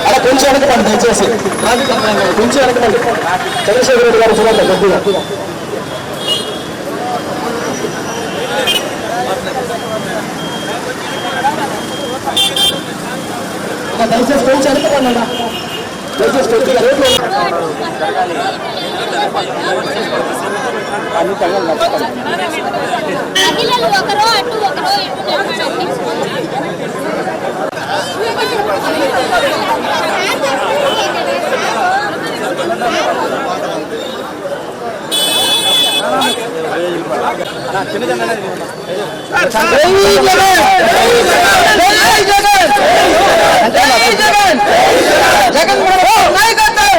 అలా కొంచెం వెనకపండి దయచేసి. కొంచెం వెనకపండి చంద్రశేఖర రెడ్డి గారు చూడండి కొద్దిగా దయచేసి కొంచెం వెనకపండి అన్న ఒకరో అటు ఒకరో ఇటు జగన్ జగన్ జగన్ నాయకత్వం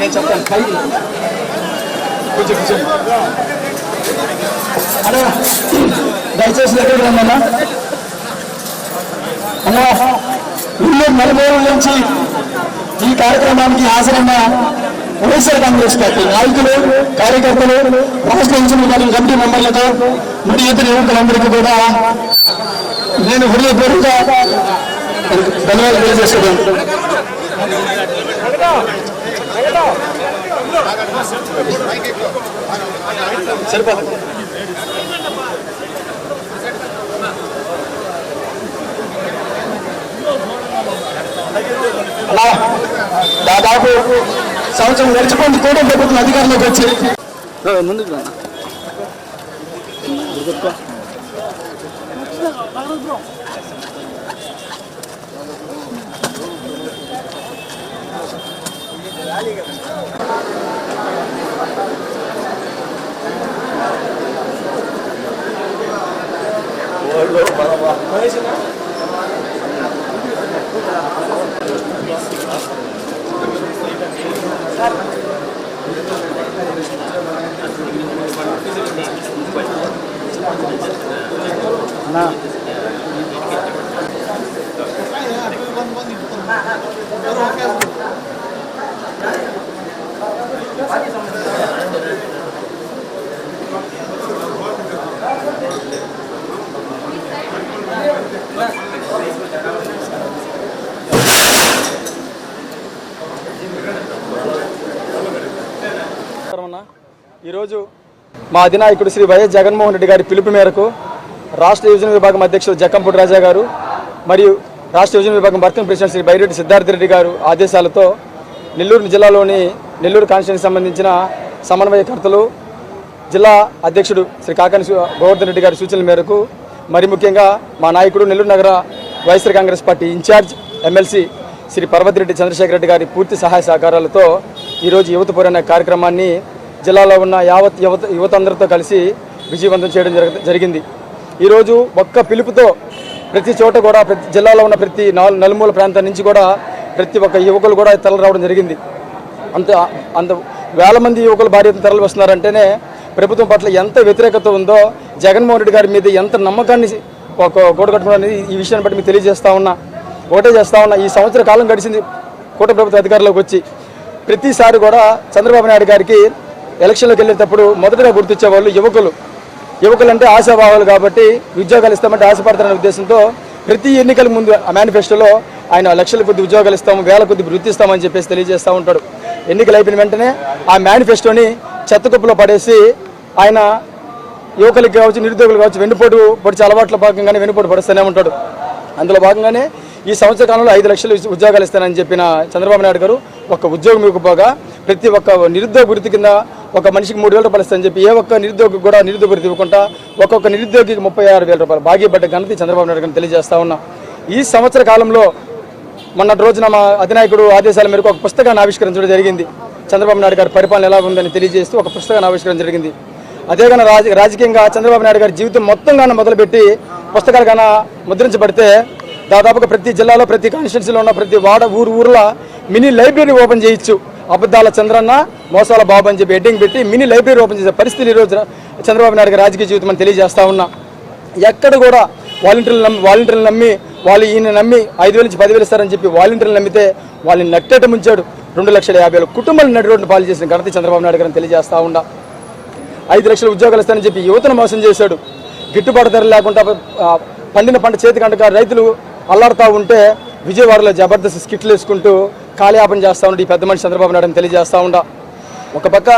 నేను చెప్తాను. పైకి కొంచెం కొంచెం అన్నా దయచేసి దగ్గరికి రమ్మన్నా. అన్నా ఇల్లు నలుమూల నుంచి ఈ కార్యక్రమానికి హాజరైన వైఎస్ఆర్ కాంగ్రెస్ పార్టీ నాయకులు కార్యకర్తలు రాష్ట్ర ఇంజనీరింగ్ కమిటీ మెంబర్లతో మరి ఇతర యువకులందరికీ కూడా నేను హృదయపూర్వక ధన్యవాదాలు తెలియజేస్తున్నాను. సరిపోదు దాదాపు సంవత్సరం గడిచిపోయింది కూడా ప్రభుత్వం అధికారంలోకి వచ్చి. ముందుకు రాలి 얼굴 받아봐. 보여주나? 하나. 여러 개 ఈరోజు మా అధినాయకుడు శ్రీ వైఎస్ జగన్మోహన్ రెడ్డి గారి పిలుపు మేరకు రాష్ట్ర యోజన విభాగం అధ్యక్షుడు జక్కంపూడి రాజా గారు మరియు రాష్ట్ర యోజన విభాగం వర్కింగ్ ప్రెసిడెంట్ శ్రీ బైరెడ్డి సిద్ధార్థ రెడ్డి గారు ఆదేశాలతో నెల్లూరు జిల్లాలోని నెల్లూరు కాన్స్టిట్యూన్సీకి సంబంధించిన సమన్వయకర్తలు జిల్లా అధ్యక్షుడు శ్రీ కాకాని గోవర్ధన్ రెడ్డి గారి సూచనల మేరకు మరి ముఖ్యంగా మా నాయకుడు నెల్లూరు నగర YSR Congress party in-charge MLC Shri Parvathareddy Chandrasekhara Reddy గారి పూర్తి సహాయ సహకారాలతో ఈరోజు యువత పోరు కార్యక్రమాన్ని జిల్లాలో ఉన్న యావత్ యువత యువత అందరితో కలిసి విజయవంతం చేయడం జరిగింది. ఈరోజు ఒక్క పిలుపుతో ప్రతి చోట కూడా ప్రతి జిల్లాలో ఉన్న ప్రతి నలుమూల ప్రాంతం నుంచి కూడా ప్రతి ఒక్క యువకులు కూడా తరలి రావడం జరిగింది. అంత అంత వేల మంది యువకులు భారీ తరలి వస్తున్నారంటేనే ప్రభుత్వం పట్ల ఎంత వ్యతిరేకత ఉందో జగన్మోహన్ రెడ్డి గారి మీద ఎంత నమ్మకాన్ని ఒక కూడగట్టుకోవడం అనేది ఈ విషయాన్ని బట్టి మీకు తెలియజేస్తా ఉన్నా ఒకటే చేస్తా ఉన్నా. ఈ సంవత్సర కాలం గడిచింది కూట ప్రభుత్వ అధికారంలోకి వచ్చి ప్రతిసారి కూడా చంద్రబాబు నాయుడు గారికి ఎలక్షన్లోకి వెళ్ళేటప్పుడు మొదటగా గుర్తించేవాళ్ళు యువకులు. యువకులు అంటే ఆశాభావాలు కాబట్టి ఉద్యోగాలు ఇస్తామంటే ఆశపడతారనే ఉద్దేశంతో ప్రతి ఎన్నికల ముందు ఆ మేనిఫెస్టోలో ఆయన లక్షల కొద్ది ఉద్యోగాలు ఇస్తాము వేల కొద్ది వృత్తి ఇస్తామని చెప్పేసి తెలియజేస్తూ ఉంటాడు. ఎన్నికలు అయిపోయిన వెంటనే ఆ మేనిఫెస్టోని చెత్తకుప్పలో పడేసి ఆయన యువకులకి కావచ్చు నిరుద్యోగులు కావచ్చు వెన్నుపోటు పొడిచే అలవాట్ల భాగంగానే వెన్నుపోటు పడుస్తూనే ఉంటాడు. అందులో భాగంగానే ఈ సంవత్సర కాలంలో ఐదు లక్షలు ఉద్యోగాలు ఇస్తానని చెప్పిన చంద్రబాబు నాయుడు గారు ఒక ఉద్యోగం ఇవ్వకపోగా ప్రతి ఒక్క నిరుద్యోగ వృత్తి కింద ఒక మనిషికి మూడు వేల రూపాయలు ఇస్తానని చెప్పి ఏ ఒక్క నిరుద్యోగి కూడా నిరుద్యోగ వృత్తి ఇవ్వకుండా ఒక్కొక్క నిరుద్యోగికి ముప్పై ఆరు వేల రూపాయలు భాగ్యపడ్డ ఘనత చంద్రబాబు నాయుడు గారిని తెలియజేస్తా ఉన్నా. ఈ సంవత్సర కాలంలో మొన్నటి రోజున మా అధినాయకుడు ఆదేశాల మేరకు ఒక పుస్తకాన్ని ఆవిష్కరించడం జరిగింది. చంద్రబాబు నాయుడు గారి పరిపాలన ఎలా ఉందని తెలియజేస్తూ ఒక పుస్తకాన్ని ఆవిష్కరించడం జరిగింది. అదే రాజ రాజకీయంగా చంద్రబాబు నాయుడు గారి జీవితం మొత్తం మొత్తంగానే మొదలుపెట్టి పుస్తకాలు గాన ముద్రించబడితే దాదాపుగా ప్రతి జిల్లాలో ప్రతి కాన్స్టిట్యున్సీలో ఉన్న ప్రతి వాడ ఊరు ఊర్లో మినీ లైబ్రరీ ఓపెన్ చేయొచ్చు. అబద్ధాల చంద్రన్న మోసాల బాబు అని చెప్పి హెడ్డింగ్ పెట్టి మినీ లైబ్రరీ ఓపెన్ చేసే పరిస్థితి ఈరోజు చంద్రబాబు నాయుడు రాజకీయ జీవితం అని తెలియజేస్తా ఉన్నా. ఎక్కడ కూడా వాలంటీర్లు నమ్మి వాలంటీర్లు నమ్మి వాళ్ళు ఈయన నమ్మి ఐదు వేల నుంచి పదివేలు ఇస్తారని చెప్పి వాలంటీర్లు నమ్మితే వాళ్ళని నట్టేట ముంచాడు రెండు లక్షల యాభై వేల కుటుంబాలు నడి రోడ్డు పాలు చేసిన ఘనత చంద్రబాబు నాయుడు గారిని తెలియజేస్తా ఉండా ఐదు లక్షల ఉద్యోగాలు ఇస్తానని చెప్పి యువతను మోసం చేశాడు. గిట్టుబాటు ధర లేకుండా పండిన పంట చేతికంటగా రైతులు అల్లాడుతూ ఉంటే విజయవాడలో జబర్దస్త్ స్కిట్లు వేసుకుంటూ కాలయాపన చేస్తూ ఉండి ఈ పెద్ద మనిషి చంద్రబాబు నాయుడు తెలియజేస్తూ తెలియజేస్తా ఉండా. ఒక పక్క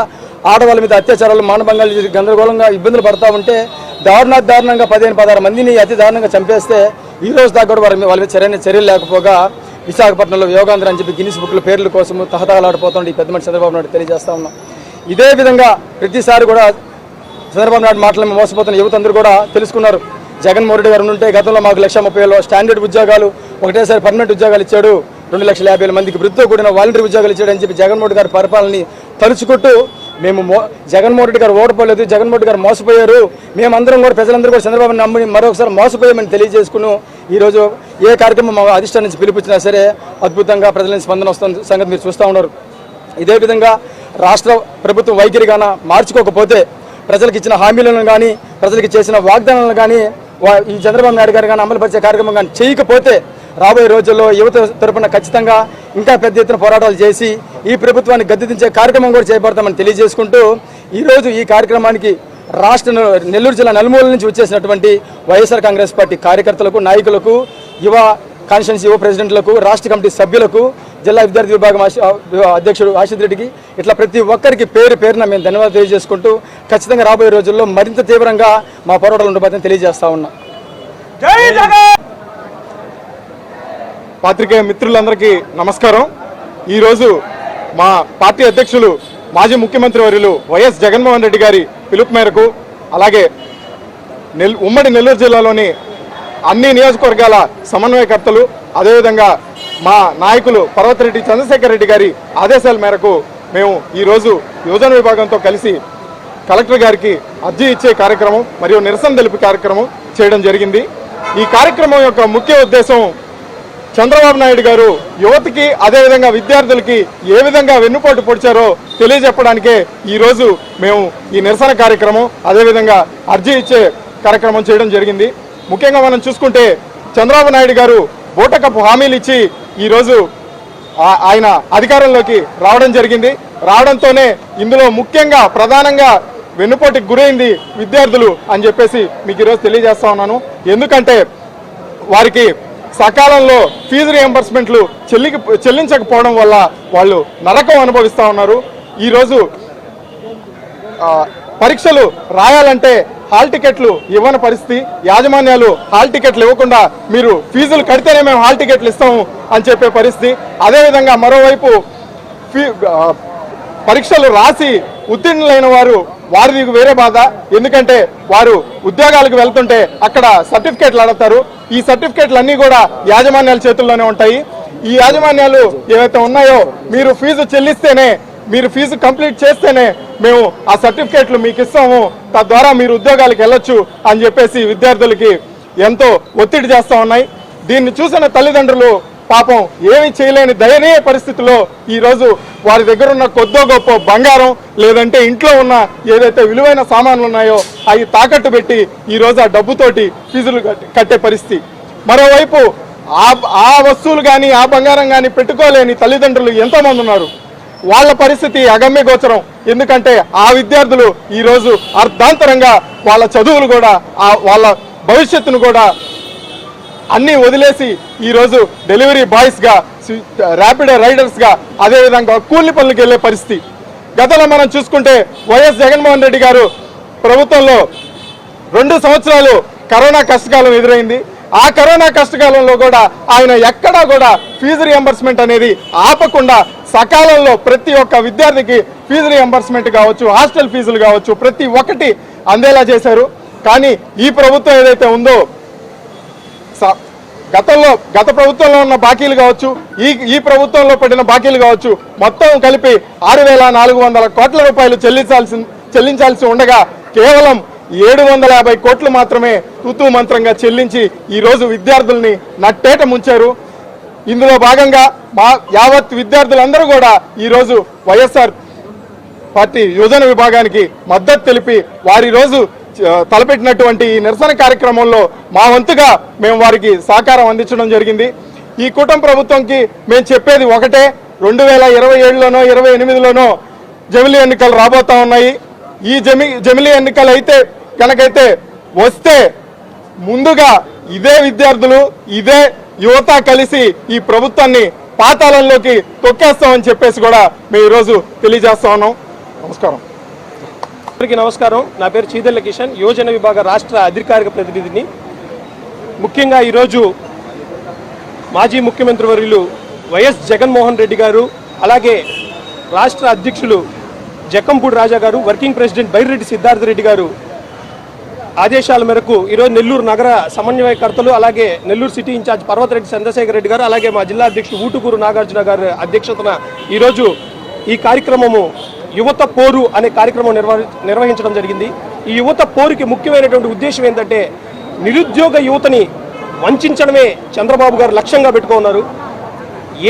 ఆడవాళ్ళ మీద అత్యాచారాలు మానభంగాలు గందరగోళంగా ఇబ్బందులు పడతా ఉంటే దారుణ దారుణంగా పదిహేను పదహారు మందిని అతి దారుణంగా చంపేస్తే ఈ రోజు దాకా కూడా వారి వాళ్ళ మీద చర్యని చర్యలు లేకపోగా విశాఖపట్నంలో యోగాంధ్ర అని చెప్పి గిన్నిస్ బుక్ల పేర్ల కోసం తహతహలాడిపోతుంది ఈ పెద్ద మనిషి చంద్రబాబు నాయుడు తెలియజేస్తా ఉన్నాం. ఇదే విధంగా ప్రతిసారి కూడా చంద్రబాబు నాయుడు మాటలు మోసపోతున్న యువత అందరూ కూడా తెలుసుకున్నారు. జగన్మోహన్ రెడ్డి గారు ఉంటే గతంలో మాకు లక్ష ముప్పై స్టాండర్డ్ ఉద్యోగాలు ఒకటేసారి పర్మనెంట్ ఉద్యోగాలు ఇచ్చాడు. రెండు లక్షల యాభై వేల మందికి వృద్ధితో కూడిన వాలంటీర్ ఉద్యోగాలు ఇచ్చాడని చెప్పి జగన్మోహన్ గారి పరిపాలనని తలుచుకుంటూ మేము మో జగన్మోహన్ రెడ్డి గారు ఓడిపోలేదు జగన్మోహన్ రెడ్డి గారు మోసపోయారు. మేమందరం కూడా ప్రజలందరూ కూడా చంద్రబాబు నమ్మి మరొకసారి మోసపోయామని తెలియజేసుకుని ఈరోజు ఏ కార్యక్రమం మా అధిష్టానం నుంచి పిలుపుచ్చినా సరే అద్భుతంగా ప్రజల స్పందన వస్తున్న సంగతి మీరు చూస్తూ ఉన్నారు. ఇదే విధంగా రాష్ట్ర ప్రభుత్వం వైఖరిగాన మార్చుకోకపోతే ప్రజలకు ఇచ్చిన హామీలను కానీ ప్రజలకు చేసిన వాగ్దానాలను కానీ వా- ఈ చంద్రబాబు నాయుడు గారు కానీ అమలుపరిచే కార్యక్రమం కానీ చేయకపోతే రాబోయే రోజుల్లో యువత తరపున ఖచ్చితంగా ఇంకా పెద్ద ఎత్తున పోరాటాలు చేసి ఈ ప్రభుత్వాన్ని గద్దెదించే కార్యక్రమం కూడా చేపడతామని తెలియజేసుకుంటూ ఈరోజు ఈ కార్యక్రమానికి రాష్ట్ర నెల్లూరు జిల్లా నలుమూల నుంచి వచ్చేసినటువంటి వైఎస్ఆర్ కాంగ్రెస్ పార్టీ కార్యకర్తలకు నాయకులకు యువ కాన్స్టిట్యున్సీ యువ ప్రెసిడెంట్లకు రాష్ట్ర కమిటీ సభ్యులకు జిల్లా విద్యార్థి విభాగం అధ్యక్షుడు ఆశిత్ రెడ్డికి ఇట్లా ప్రతి ఒక్కరికి పేరు పేరున మేము ధన్యవాదాలు తెలియజేసుకుంటూ ఖచ్చితంగా రాబోయే రోజుల్లో మరింత తీవ్రంగా మా పోరాటాలు ఉండబోతుందని తెలియజేస్తా ఉన్నాం. పాత్రికేయ మిత్రులందరికీ నమస్కారం. ఈరోజు మా పార్టీ అధ్యక్షులు మాజీ ముఖ్యమంత్రి వర్యులు వైఎస్ జగన్మోహన్ రెడ్డి గారి పిలుపు మేరకు అలాగే నెల్ ఉమ్మడి నెల్లూరు జిల్లాలోని అన్ని నియోజకవర్గాల సమన్వయకర్తలు అదేవిధంగా మా నాయకులు పర్వతరెడ్డి చంద్రశేఖర్ రెడ్డి గారి ఆదేశాల మేరకు మేము ఈరోజు యువజన విభాగంతో కలిసి కలెక్టర్ గారికి అర్జీ ఇచ్చే కార్యక్రమం మరియు నిరసన తెలిపి కార్యక్రమం చేయడం జరిగింది. ఈ కార్యక్రమం యొక్క ముఖ్య ఉద్దేశం చంద్రబాబు నాయుడు గారు యువతకి అదేవిధంగా విద్యార్థులకి ఏ విధంగా వెన్నుపోటు పొడిచారో తెలియజెప్పడానికే ఈరోజు మేము ఈ నిరసన కార్యక్రమం అదేవిధంగా అర్జీ ఇచ్చే కార్యక్రమం చేయడం జరిగింది. ముఖ్యంగా మనం చూసుకుంటే చంద్రబాబు నాయుడు గారు బూటకపు హామీలు ఇచ్చి ఈరోజు ఆయన అధికారంలోకి రావడం జరిగింది. రావడంతోనే ఇందులో ముఖ్యంగా ప్రధానంగా వెన్నుపోటుకి గురైంది విద్యార్థులు అని చెప్పేసి మీకు ఈరోజు తెలియజేస్తా ఉన్నాను. ఎందుకంటే వారికి సకాలంలో ఫీజు రియంబర్స్మెంట్లు చెల్లికి చెల్లించకపోవడం వల్ల వాళ్ళు నరకం అనుభవిస్తూ ఉన్నారు. ఈరోజు పరీక్షలు రాయాలంటే హాల్ టికెట్లు ఇవ్వని పరిస్థితి. యాజమాన్యాలు హాల్ టికెట్లు ఇవ్వకుండా మీరు ఫీజులు కడితేనే మేము హాల్ టికెట్లు ఇస్తాము అని చెప్పే పరిస్థితి. అదేవిధంగా మరోవైపు ఫీ పరీక్షలు రాసి ఉత్తీర్ణులైన వారు వారి వేరే బాధ. ఎందుకంటే వారు ఉద్యోగాలకు వెళ్తుంటే అక్కడ సర్టిఫికేట్లు అడుగుతారు. ఈ సర్టిఫికేట్లు అన్నీ కూడా యాజమాన్యాల చేతుల్లోనే ఉంటాయి. ఈ యాజమాన్యాలు ఏవైతే ఉన్నాయో మీరు ఫీజు చెల్లిస్తేనే మీరు ఫీజు కంప్లీట్ చేస్తేనే మేము ఆ సర్టిఫికేట్లు మీకు ఇస్తాము. తద్వారా మీరు ఉద్యోగాలకు వెళ్ళొచ్చు అని చెప్పేసి విద్యార్థులకి ఎంతో ఒత్తిడి చేస్తూ ఉన్నాయి. దీన్ని చూసిన తల్లిదండ్రులు పాపం ఏమి చేయలేని దయనీయ పరిస్థితిలో ఈ రోజు వారి దగ్గర ఉన్న కొద్దో గొప్ప బంగారం లేదంటే ఇంట్లో ఉన్న ఏదైతే విలువైన సామాన్లు ఉన్నాయో అవి తాకట్టు పెట్టి ఈ రోజు ఆ డబ్బుతోటి ఫీజులు కట్టే పరిస్థితి. మరోవైపు ఆ ఆ వస్తువులు కానీ ఆ బంగారం కానీ పెట్టుకోలేని తల్లిదండ్రులు ఎంతోమంది ఉన్నారు. వాళ్ళ పరిస్థితి అగమ్య గోచరం. ఎందుకంటే ఆ విద్యార్థులు ఈరోజు అర్ధాంతరంగా వాళ్ళ చదువులు కూడా ఆ వాళ్ళ భవిష్యత్తును కూడా అన్నీ వదిలేసి ఈరోజు డెలివరీ బాయ్స్గా ర్యాపిడ్ రైడర్స్గా అదేవిధంగా కూలి పనులకు వెళ్ళే పరిస్థితి. గతంలో మనం చూసుకుంటే వైఎస్ జగన్మోహన్ రెడ్డి గారు ప్రభుత్వంలో రెండు సంవత్సరాలు కరోనా కష్టకాలం ఎదురైంది. ఆ కరోనా కష్టకాలంలో కూడా ఆయన ఎక్కడా కూడా ఫీజు రియంబర్స్మెంట్ అనేది ఆపకుండా సకాలంలో ప్రతి ఒక్క విద్యార్థికి ఫీజు రియంబర్స్మెంట్ కావచ్చు హాస్టల్ ఫీజులు కావచ్చు ప్రతి ఒక్కటి అందేలా చేశారు. కానీ ఈ ప్రభుత్వం ఏదైతే ఉందో గతంలో గత ప్రభుత్వంలో ఉన్న బాకీలు కావచ్చు ఈ ఈ ప్రభుత్వంలో పడిన బాకీలు కావచ్చు మొత్తం కలిపి ఆరు వేల నాలుగు వందల కోట్ల రూపాయలు చెల్లించాల్సి చెల్లించాల్సి ఉండగా కేవలం ఏడు వందల యాభై కోట్లు మాత్రమే ఋతు మంత్రంగా చెల్లించి ఈరోజు విద్యార్థుల్ని నట్టేట ముంచారు. ఇందులో భాగంగా మా యావత్ విద్యార్థులందరూ కూడా ఈరోజు వైఎస్ఆర్ పార్టీ యువజన విభాగానికి మద్దతు తెలిపి వారి రోజు తలపెట్టినటువంటి ఈ నిరసన కార్యక్రమంలో మా వంతుగా మేము వారికి సహకారం అందించడం జరిగింది. ఈ కూటమి ప్రభుత్వంకి మేము చెప్పేది ఒకటే రెండు వేల ఇరవై ఏడులోనో ఇరవై ఎనిమిదిలోనో జమిలీ ఎన్నికలు రాబోతా ఉన్నాయి. ఈ జమి జమిలీ ఎన్నికలు అయితే కనుకైతే వస్తే ముందుగా ఇదే విద్యార్థులు ఇదే యువత కలిసి ఈ ప్రభుత్వాన్ని పాతాళంలోకి తొక్కేస్తామని చెప్పేసి కూడా మేము ఈరోజు తెలియజేస్తా ఉన్నాం. నమస్కారం. అందరికీ నమస్కారం. నా పేరు చీదల్ల కిషన్. యువజన విభాగ రాష్ట్ర అధికారిక ప్రతినిధిని. ముఖ్యంగా ఈరోజు మాజీ ముఖ్యమంత్రి వర్యులు వైఎస్ జగన్మోహన్ రెడ్డి గారు అలాగే రాష్ట్ర అధ్యక్షులు జక్కంపూడి రాజా గారు వర్కింగ్ ప్రెసిడెంట్ బైరెడ్డి సిద్ధార్థ రెడ్డి గారు ఆదేశాల మేరకు ఈరోజు నెల్లూరు నగర సమన్వయకర్తలు అలాగే నెల్లూరు సిటీ ఇన్ఛార్జ్ పర్వతరెడ్డి చంద్రశేఖర్ రెడ్డి గారు అలాగే మా జిల్లా అధ్యక్షుడు ఊటుకూరు నాగార్జున గారి అధ్యక్షతన ఈరోజు ఈ కార్యక్రమము యువత పోరు అనే కార్యక్రమం నిర్వహించడం జరిగింది. ఈ యువత పోరుకి ముఖ్యమైనటువంటి ఉద్దేశం ఏంటంటే నిరుద్యోగ యువతని వంచడమే చంద్రబాబు గారు లక్ష్యంగా పెట్టుకున్నారు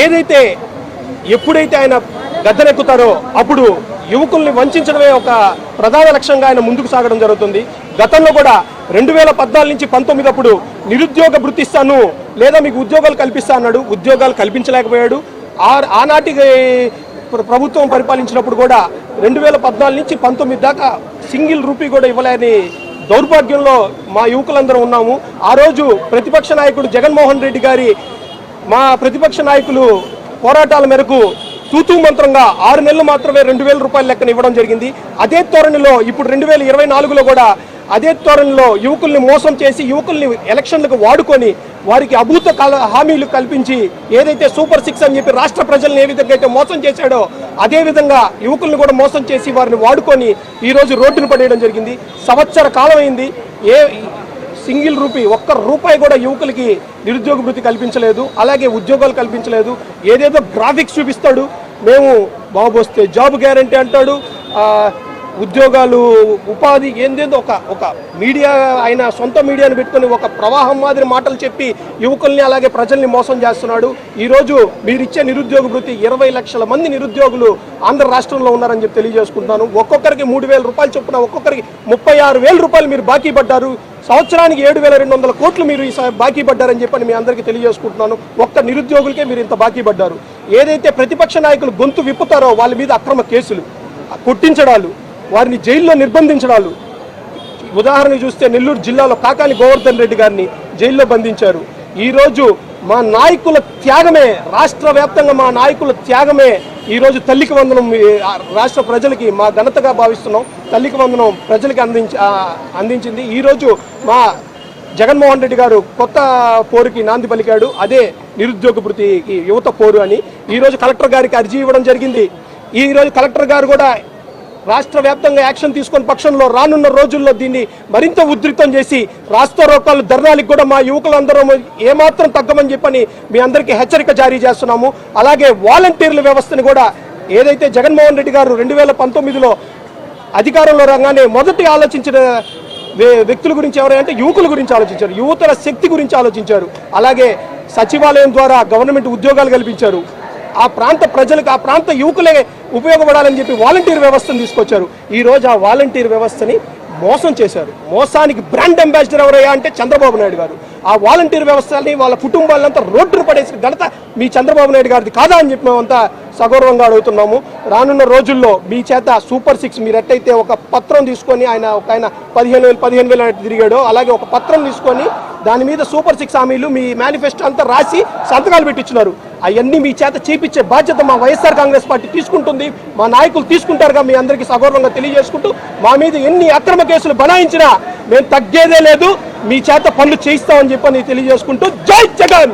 ఏదైతే ఎప్పుడైతే ఆయన గద్దెనెక్కుతారో అప్పుడు యువకుల్ని వంచడమే ఒక ప్రధాన లక్ష్యంగా ఆయన ముందుకు సాగడం జరుగుతుంది. గతంలో కూడా రెండు వేల పద్నాలుగు నుంచి పంతొమ్మిది అప్పుడు నిరుద్యోగ వృత్తిస్తాను లేదా మీకు ఉద్యోగాలు కల్పిస్తా అన్నాడు. ఉద్యోగాలు కల్పించలేకపోయాడు. ఆనాటి ప్రభుత్వం పరిపాలించినప్పుడు కూడా రెండు వేల పద్నాలుగు నుంచి పంతొమ్మిది దాకా సింగిల్ రూపీ కూడా ఇవ్వలేని దౌర్భాగ్యంలో మా యువకులందరం ఉన్నాము. ఆ రోజు ప్రతిపక్ష నాయకుడు జగన్మోహన్ రెడ్డి గారి మా ప్రతిపక్ష నాయకులు పోరాటాల మేరకు తూతూ మంత్రంగా ఆరు నెలలు మాత్రమే రెండు వేల రూపాయల లెక్కన ఇవ్వడం జరిగింది. అదే ధోరణిలో ఇప్పుడు రెండు వేల ఇరవై నాలుగులో కూడా అదే త్వరణలో యువకుల్ని మోసం చేసి యువకుల్ని ఎలక్షన్లకు వాడుకొని వారికి అభూత హామీలు కల్పించి ఏదైతే సూపర్ సిక్స్ అని చెప్పి రాష్ట్ర ప్రజల్ని ఏ విధంగా అయితే మోసం చేశాడో అదేవిధంగా యువకుల్ని కూడా మోసం చేసి వారిని వాడుకొని ఈరోజు రోడ్డును పడేయడం జరిగింది. సంవత్సర కాలం అయింది. ఏ సింగిల్ రూపీ ఒక్క రూపాయి కూడా యువకులకి నిరుద్యోగ భృతి కల్పించలేదు. అలాగే ఉద్యోగాలు కల్పించలేదు. ఏదేదో గ్రాఫిక్స్ చూపిస్తాడు. మేము బాబు వస్తే జాబ్ గ్యారంటీ అంటాడు. ఉద్యోగాలు ఉపాధి ఏందేదో ఒక ఒక మీడియా ఆయన సొంత మీడియాను పెట్టుకొని ఒక ప్రవాహం మాదిరి మాటలు చెప్పి యువకుల్ని అలాగే ప్రజల్ని మోసం చేస్తున్నాడు. ఈరోజు మీరిచ్చే నిరుద్యోగ వృత్తి ఇరవై లక్షల మంది నిరుద్యోగులు ఆంధ్ర రాష్ట్రంలో ఉన్నారని చెప్పి తెలియజేసుకుంటున్నాను. ఒక్కొక్కరికి మూడు వేల రూపాయలు చొప్పున ఒక్కొక్కరికి ముప్పై ఆరు వేల రూపాయలు మీరు బాకీ పడ్డారు. సంవత్సరానికి ఏడు వేల రెండు వందల కోట్లు మీరు ఈ బాకీ పడ్డారని చెప్పని మీ అందరికీ తెలియజేసుకుంటున్నాను. ఒక్క నిరుద్యోగులకే మీరు ఇంత బాకీ పడ్డారు. ఏదైతే ప్రతిపక్ష నాయకులు గొంతు విప్పుతారో వాళ్ళ మీద అక్రమ కేసులు కొట్టించడాలు వారిని జైల్లో నిర్బంధించడాలు. ఉదాహరణ చూస్తే నెల్లూరు జిల్లాలో కాకాని గోవర్ధన్ రెడ్డి గారిని జైల్లో బంధించారు. ఈరోజు మా నాయకుల త్యాగమే రాష్ట్ర వ్యాప్తంగా మా నాయకుల త్యాగమే ఈరోజు తల్లికి వందనం రాష్ట్ర ప్రజలకి మా ఘనతగా భావిస్తున్నాం. తల్లికి వందనం ప్రజలకి అందించి అందించింది. ఈరోజు మా జగన్మోహన్ రెడ్డి గారు కొత్త పోరుకి నాంది పలికాడు. అదే నిరుద్యోగ భృతికి యువత పోరు అని. ఈరోజు కలెక్టర్ గారికి అర్జీ ఇవ్వడం జరిగింది. ఈరోజు కలెక్టర్ గారు కూడా రాష్ట్ర వ్యాప్తంగా యాక్షన్ తీసుకున్న పక్షంలో రానున్న రోజుల్లో దీన్ని మరింత ఉధృతం చేసి రాష్ట్ర రోకాలు ధర్నాలకు కూడా మా యువకులందరం ఏమాత్రం తగ్గమని చెప్పని మీ అందరికీ హెచ్చరిక జారీ చేస్తున్నాము. అలాగే వాలంటీర్ల వ్యవస్థని కూడా ఏదైతే జగన్మోహన్ రెడ్డి గారు రెండు వేల పంతొమ్మిదిలో అధికారంలో రాగానే మొదటి ఆలోచించిన వ్యక్తుల గురించి ఎవరంటే యువకుల గురించి ఆలోచించారు. యువతల శక్తి గురించి ఆలోచించారు. అలాగే సచివాలయం ద్వారా గవర్నమెంట్ ఉద్యోగాలు కల్పించారు. ఆ ప్రాంత ప్రజలకు ఆ ప్రాంత యువకులే ఉపయోగపడాలని చెప్పి వాలంటీర్ వ్యవస్థను తీసుకొచ్చారు. ఈ రోజు ఆ వాలంటీర్ వ్యవస్థని మోసం చేశారు. మోసానికి బ్రాండ్ అంబాసిడర్ ఎవరయ్యా అంటే చంద్రబాబు నాయుడు గారు. ఆ వాలంటీర్ వ్యవస్థని వాళ్ళ కుటుంబాలంతా రోడ్డును పడేసిన ఘనత మీ చంద్రబాబు నాయుడు గారిది కాదా అని చెప్పి మేమంతా సగౌరవంగా అడుగుతున్నాము. రానున్న రోజుల్లో మీ చేత సూపర్ సిక్స్ మీరు ఎట్టయితే ఒక పత్రం తీసుకొని ఆయన ఒక ఆయన పదిహేను వేలు పదిహేను వేలు తిరిగాడో. అలాగే ఒక పత్రం తీసుకొని దాని మీద సూపర్ సిక్స్ హామీలు మీ మేనిఫెస్టో అంతా రాసి సంతకాలు పెట్టించున్నారు అవన్నీ మీ చేత చేపించే బాధ్యత మా వైఎస్ఆర్ కాంగ్రెస్ పార్టీ తీసుకుంటుంది. మా నాయకులు తీసుకుంటారుగా మీ అందరికీ సగౌరవంగా తెలియజేసుకుంటూ మా మీద ఎన్ని అక్రమ కేసులు బనాయించినా మేము తగ్గేదే లేదు. మీ చేత పనులు చేయిస్తామని చెప్పని తెలియజేసుకుంటూ జై జగన్!